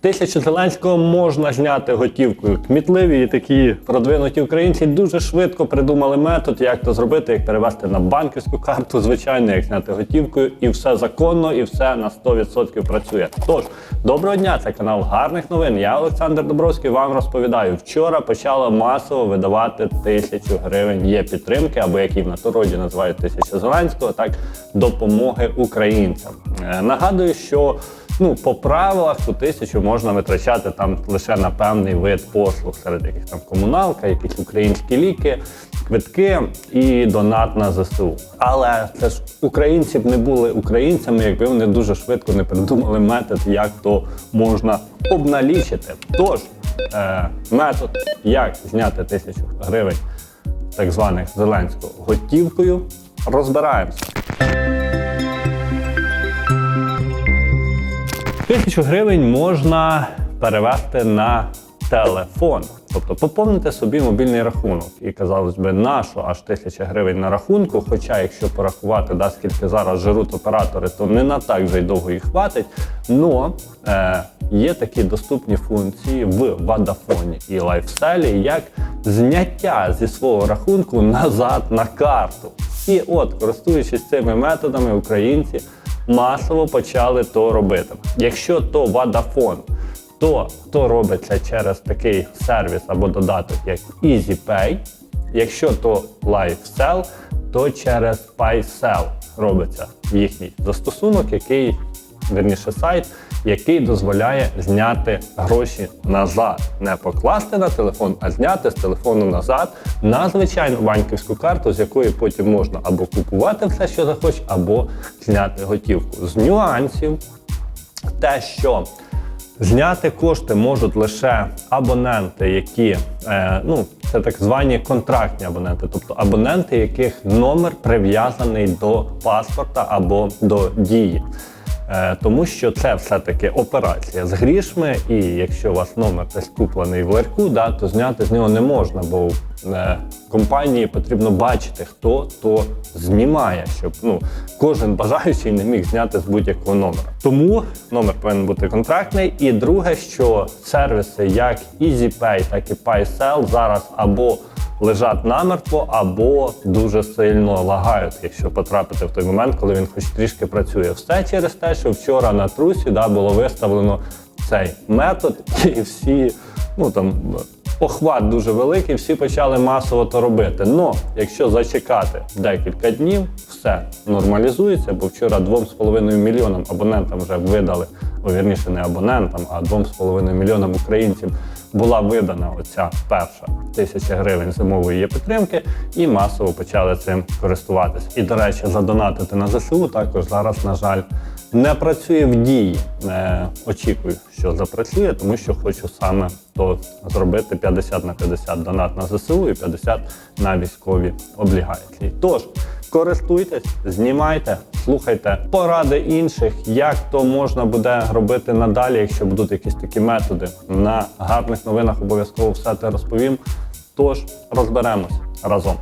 Тисячу Зеленського можна зняти готівкою. Кмітливі і такі продвинуті українці дуже швидко придумали метод, як то зробити, як перевести на банківську карту, звичайно, як зняти готівкою, і все законно, і все на 100% працює. Тож, доброго дня, це канал гарних новин. Я Олександр Добровський вам розповідаю. Вчора почала масово видавати тисячу гривень. Є підтримки, або як її в натороді називають тисяча Зеленського, так допомоги українцям. Е, Нагадую, що Ну, по правилах ту тисячу можна витрачати там лише на певний вид послуг, серед яких там комуналка, якісь українські ліки, квитки і донат на ЗСУ. Але це ж українці б не були українцями, якби вони дуже швидко не придумали метод, як то можна обналічити. Тож е, метод, як зняти тисячу гривень так званих Зеленського готівкою, розбираємося. Тисячу гривень можна перевести на телефон, тобто поповнити собі мобільний рахунок. І казалось би, нащо аж тисяча гривень на рахунку. Хоча, якщо порахувати, да, скільки зараз жируть оператори, то не на так вже й довго їх хватить. Но е, є такі доступні функції в Водафоні і лайфстайлі, як зняття зі свого рахунку назад на карту. І от, користуючись цими методами, українці масово почали то робити. Якщо то Vodafone, то то робиться через такий сервіс або додаток, як EasyPay. Якщо то LiveSell, то через PaySell робиться їхній застосунок, який верніше сайт, який дозволяє зняти гроші назад, не покласти на телефон, а зняти з телефону назад на звичайну банківську карту, з якої потім можна або купувати все, що захочеш, або зняти готівку. З нюансів те, що Зняти кошти можуть лише абоненти, які е, ну це так звані контрактні абоненти, тобто абоненти, яких номер прив'язаний до паспорта або до дії. Е, тому що це все-таки операція з грішми, і якщо у вас номер десь куплений в ларьку, да, то зняти з нього не можна, бо е, компанії потрібно бачити, хто то знімає, щоб ну, кожен бажаючий не міг зняти з будь-якого номера. Тому номер повинен бути контрактний. І друге, що сервіси як EasyPay, так і PaySell зараз або лежать намертво або дуже сильно лагають, якщо потрапити в той момент, коли він хоч трішки працює. Все через те, що вчора на трусі да, було виставлено цей метод, і всі ну там. Охват дуже великий, всі почали масово то робити. Но якщо зачекати декілька днів, все нормалізується, бо вчора 2,5 мільйонам абонентам вже видали, вірніше не абонентам, а 2,5 мільйонам українців була видана оця перша тисяча гривень зимової підтримки, і масово почали цим користуватися. І, до речі, задонатити на ЗСУ також зараз, на жаль, не працює в дії. Е, очікую, що запрацює, тому що хочу саме то зробити 50 на 50 донат на ЗСУ і 50 на військові облігації. Тож користуйтесь, знімайте, слухайте поради інших, як то можна буде робити надалі, якщо будуть якісь такі методи. На гарних новинах обов'язково все це розповім. Тож розберемось разом.